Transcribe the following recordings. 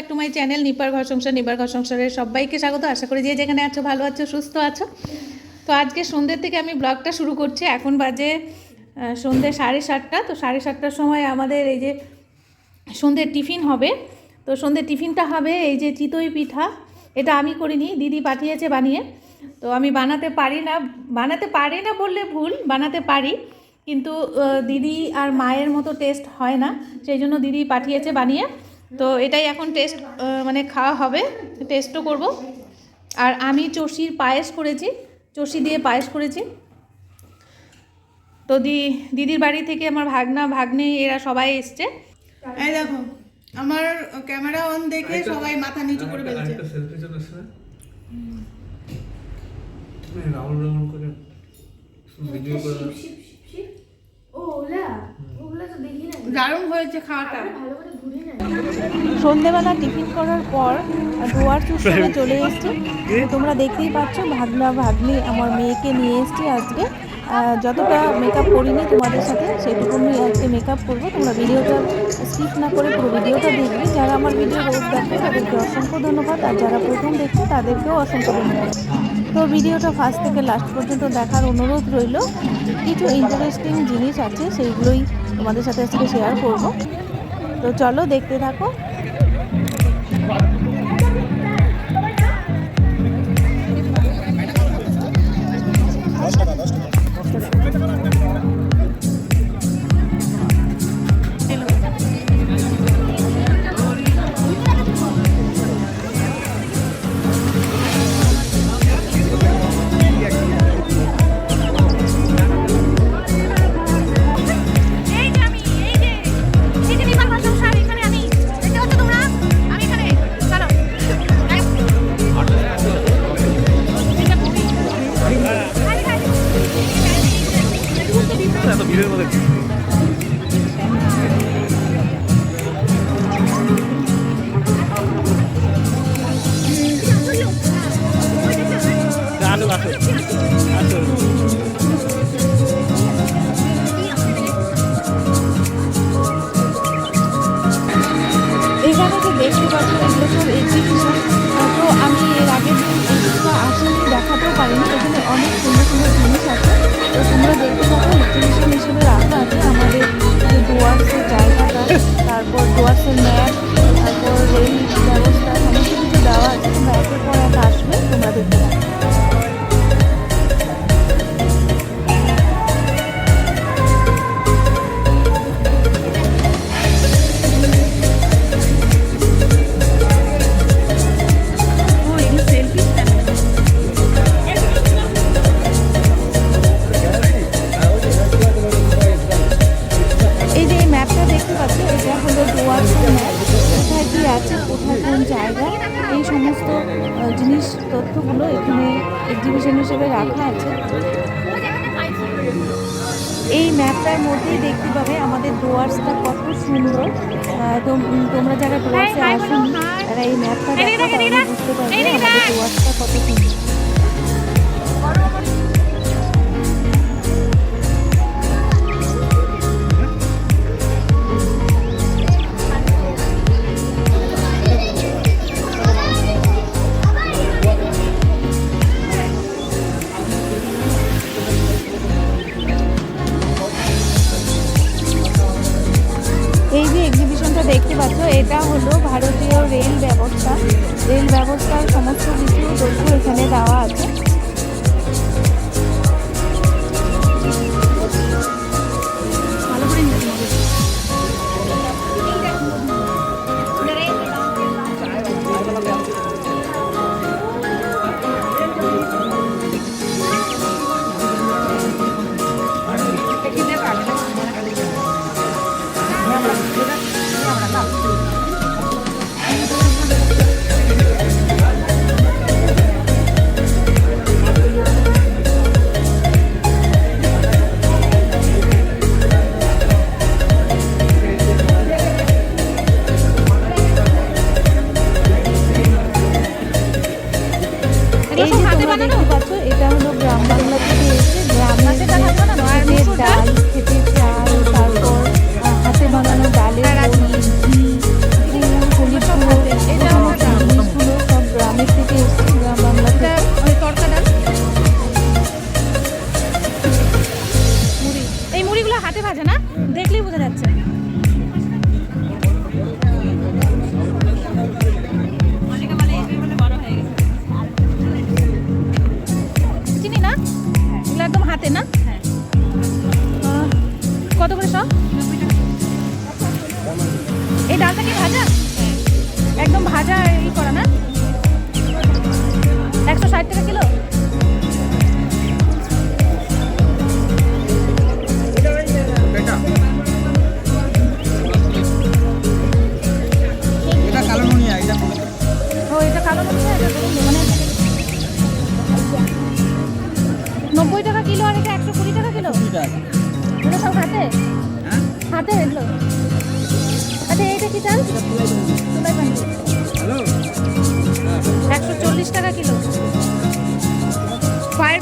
Back to my channel নিপার ঘর সংসার নিপার ঘর সংসারের সবাইকে স্বাগত। আশা করি যে যেখানে আছো, ভালো আছো, সুস্থ আছো। তো আজকে সন্ধ্যের থেকে আমি ব্লগটা শুরু করছি। এখন বাজে সন্ধ্যে সাড়ে সাতটা। তো সাড়ে সাতটার সময় আমাদের এই যে সন্ধ্যের টিফিন হবে। তো সন্ধ্যের টিফিনটা হবে এই যে চিতই পিঠা। এটা আমি করিনি, দিদি পাঠিয়েছে বানিয়ে। তো আমি বানাতে পারি না, বানাতে পারি না বললে ভুল, বানাতে পারি। কিন্তু দিদি আর মায়ের মতো টেস্ট হয় না। সেই জন্য দিদি পাঠিয়েছে বানিয়ে। তো এটাই এখন টেস্ট মানে খাওয়া হবে টেস্টও করব। আর আমি চষির পায়েস করেছি চষি দিয়ে পায়েস করেছি। তো দি দিদির বাড়ি থেকে আমার ভাগনা ভাগ্নে এরা সবাই এসছে। এই দেখো আমার ক্যামেরা অন দেখে সবাই মাথা নিচু করে ফেলছে। করে ভিডিও করে। ও ওলা ওগুলা তো দেখি দারুণ হয়েছে খাওয়াটা। সন্ধেবেলা টিফিন করার পর দুয়ার চুষে চলে এসছি। তোমরা দেখতেই পাচ্ছ ভাগনা ভাগ্নি আমার মেয়েকে নিয়ে এসছি আজকে। যতটা মেকআপ করিনি তোমাদের সাথে সেটুকুনি আজকে মেকআপ করব। তোমরা ভিডিওটা স্কিপ না করে পুরো ভিডিওটা দেখবে। যারা আমার ভিডিও রোজ দেখবে তাদেরকে অসংখ্য ধন্যবাদ। আর যারা প্রথম দেখছে তাদেরকেও অসংখ্য ধন্যবাদ। তো ভিডিওটা ফার্স্ট থেকে লাস্ট পর্যন্ত দেখার অনুরোধ রইল। কিছু ইন্টারেস্টিং জিনিস আছে সেইগুলোই তোমাদের সাথে আজকে শেয়ার করব। তো চলো দেখতে থাকো। এগুলো তো আমি এর আগের দিন দেখাতেও পারিনি। এখানে অনেক সুন্দর সুন্দর জিনিস আছে। তো তোমরা দেখতে আছে আমাদের ডুয়ার্সের জায়গাটা, তারপর ডুয়ার্সের ম্যাপ তারপর রেল ব্যবস্থা, সমস্ত কিছু দেওয়া আছে। তোমরা একের পর এক আসবে, তোমরা এই ম্যাপটার মধ্যেই দেখতে পাবে আমাদের ডোয়ার্সটা কত সুন্দর। তোমরা যারা ডোয়ার্সে আসুন তারা এই ম্যাপটা দেখো তাহলে বুঝতে পারবে আমাদের ডোয়ার্সটা কত সুন্দর। কি ভাজা? একদম ভাজা ই করা না? একশো ষাট টাকা কিলো? টাকা কিলো? ফায়ার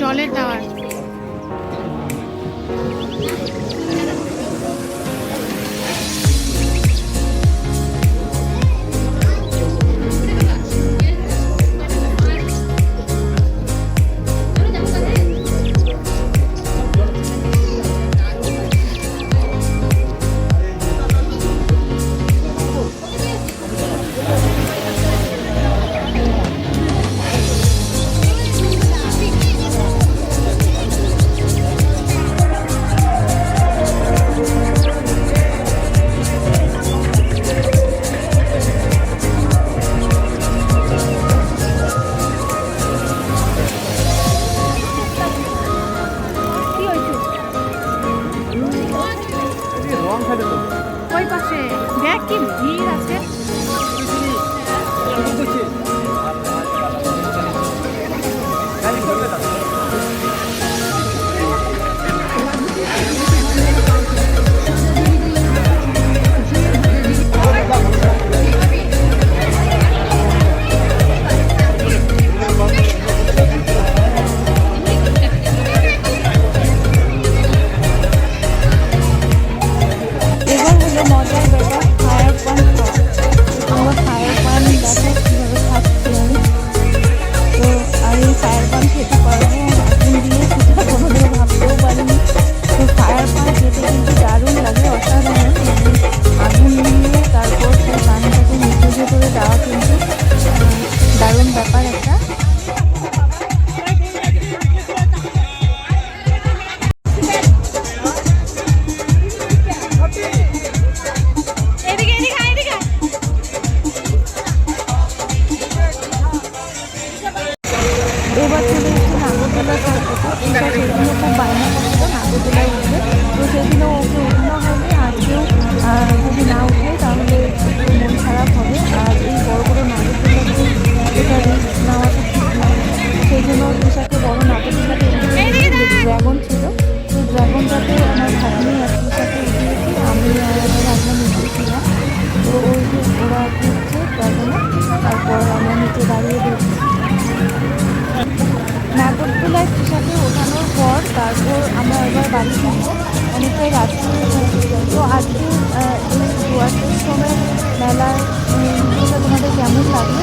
জলের টাওয়ার। আজকে এই দুয়ারটার সময় মেলা তোমাদের কেমন লাগল